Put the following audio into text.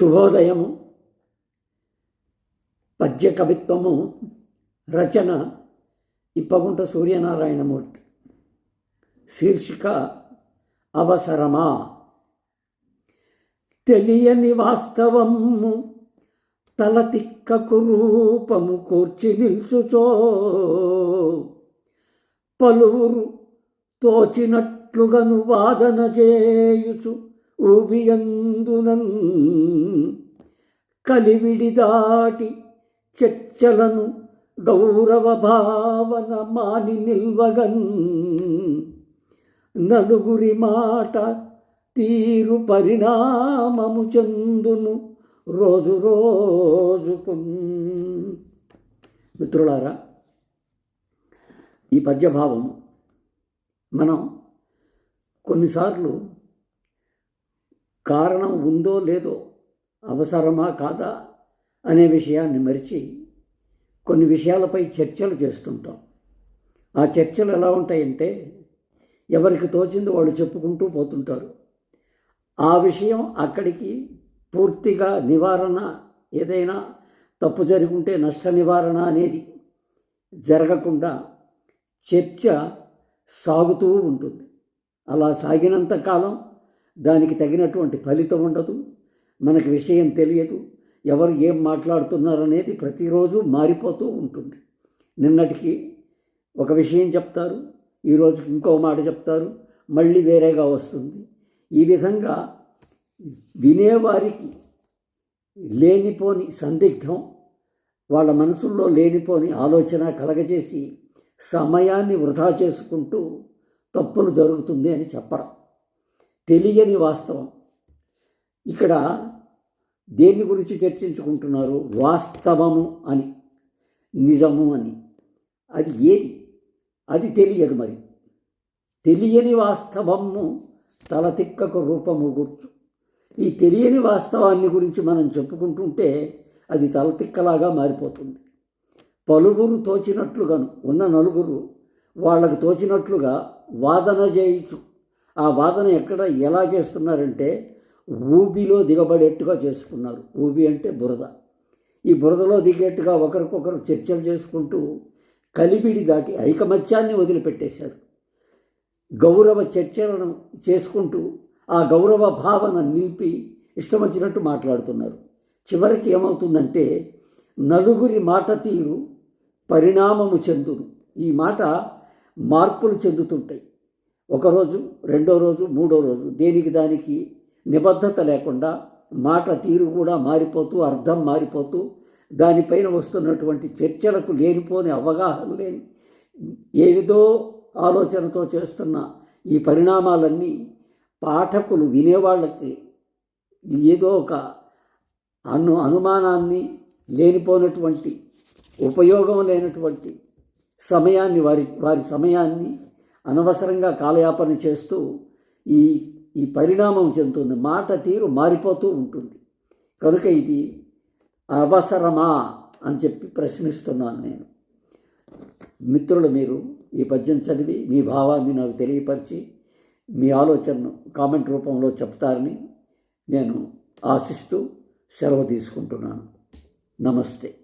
శుభోదయము పద్య కవిత్వము రచన ఇప్పగుంట సూర్యనారాయణమూర్తి. శీర్షిక అవసరమా? తెలియని వాస్తవము తల తిక్కకు రూపము కూర్చి నిల్చుచో. పలువురు తోచినట్లుగను వాదన చేయుచు ఊబియందునన్ కలివిడి దాటి చర్చలను గౌరవ భావన మాని నిల్వగన్ నలుగురి మాట తీరు పరిణామము చెందును రోజు రోజుకు మిత్రులారా ఈ పద్యభావము మనం కొన్నిసార్లు కారణం ఉందో లేదో అవసరమా కాదా అనే విషయాన్ని మరిచి కొన్ని విషయాలపై చర్చలు చేస్తుంటాం. ఆ చర్చలు ఎలా ఉంటాయంటే ఎవరికి తోచింది వాళ్ళు చెప్పుకుంటూ పోతుంటారు. ఆ విషయం అక్కడికి పూర్తిగా నివారణ ఏదైనా తప్పు జరుగుంటే నష్ట నివారణ అనేది జరగకుండా చర్చ సాగుతూ ఉంటుంది. అలా సాగినంత కాలం దానికి తగినటువంటి ఫలితం ఉండదు మనకు విషయం తెలియదు ఎవరు ఏం మాట్లాడుతున్నారనేది ప్రతిరోజు మారిపోతూ ఉంటుంది. నిన్నటికి ఒక విషయం చెప్తారు ఈరోజుకి ఇంకో మాట చెప్తారు మళ్ళీ వేరేగా వస్తుంది. ఈ విధంగా వినేవారికి లేనిపోని సందిగ్ధం వాళ్ళ మనసుల్లో లేనిపోని ఆలోచన కలగజేసి సమయాన్ని వృధా చేసుకుంటూ తప్పులు జరుగుతుంది అని చెప్పడం. తెలియని వాస్తవం. ఇక్కడ దేని గురించి చర్చించుకుంటున్నారు? వాస్తవము అని నిజము అని. అది ఏది? అది తెలియదు మరి. తెలియని వాస్తవము తలతిక్కకు రూపము గుర్చు ఈ తెలియని వాస్తవాన్ని గురించి మనం చెప్పుకుంటుంటే అది తలతిక్కలాగా మారిపోతుంది. పలువురు తోచినట్లుగాను ఉన్న నలుగురు వాళ్ళకు తోచినట్లుగా వాదన చేయించు ఆ వాదన ఎక్కడ ఎలా చేస్తున్నారంటే ఊబిలో దిగబడేట్టుగా చేసుకున్నారు. ఊబి అంటే బురద. ఈ బురదలో దిగేట్టుగా ఒకరికొకరు చర్చలు చేసుకుంటూ కలిపిడి దాటి ఐకమత్యాన్ని వదిలిపెట్టేశారు. గౌరవ చర్చలను చేసుకుంటూ ఆ గౌరవ భావన నిలిపి ఇష్టం వచ్చినట్టు మాట్లాడుతున్నారు. చివరికి ఏమవుతుందంటే నలుగురి మాట తీరు పరిణామము చెందును. ఈ మాట మార్పులు చెందుతుంటాయి. ఒకరోజు రెండో రోజు మూడో రోజు దేనికి దానికి నిబద్ధత లేకుండా మాట తీరు కూడా మారిపోతూ అర్థం మారిపోతూ దానిపైన వస్తున్నటువంటి చర్చలకు లేనిపోని అవగాహన లేని ఏవిదో ఆలోచనతో చేస్తున్న ఈ పరిణామాలన్నీ పాఠకులు వినేవాళ్ళకి ఏదో ఒక అను అనుమానాన్ని లేనిపోయినటువంటి ఉపయోగం లేనటువంటి సమయాన్ని వారి వారి సమయాన్ని అనవసరంగా కాలయాపన చేస్తూ ఈ ఈ పరిణామం చెందుతుంది. మాట తీరు మారిపోతూ ఉంటుంది. కనుక ఇది అవసరమా అని చెప్పి ప్రశ్నిస్తున్నాను నేను. మిత్రులు మీరు ఈ పద్యం చదివి మీ భావాన్ని నాకు తెలియపరిచి మీ ఆలోచనను కామెంట్ రూపంలో చెప్తారని నేను ఆశిస్తూ సెలవు తీసుకుంటున్నాను. నమస్తే.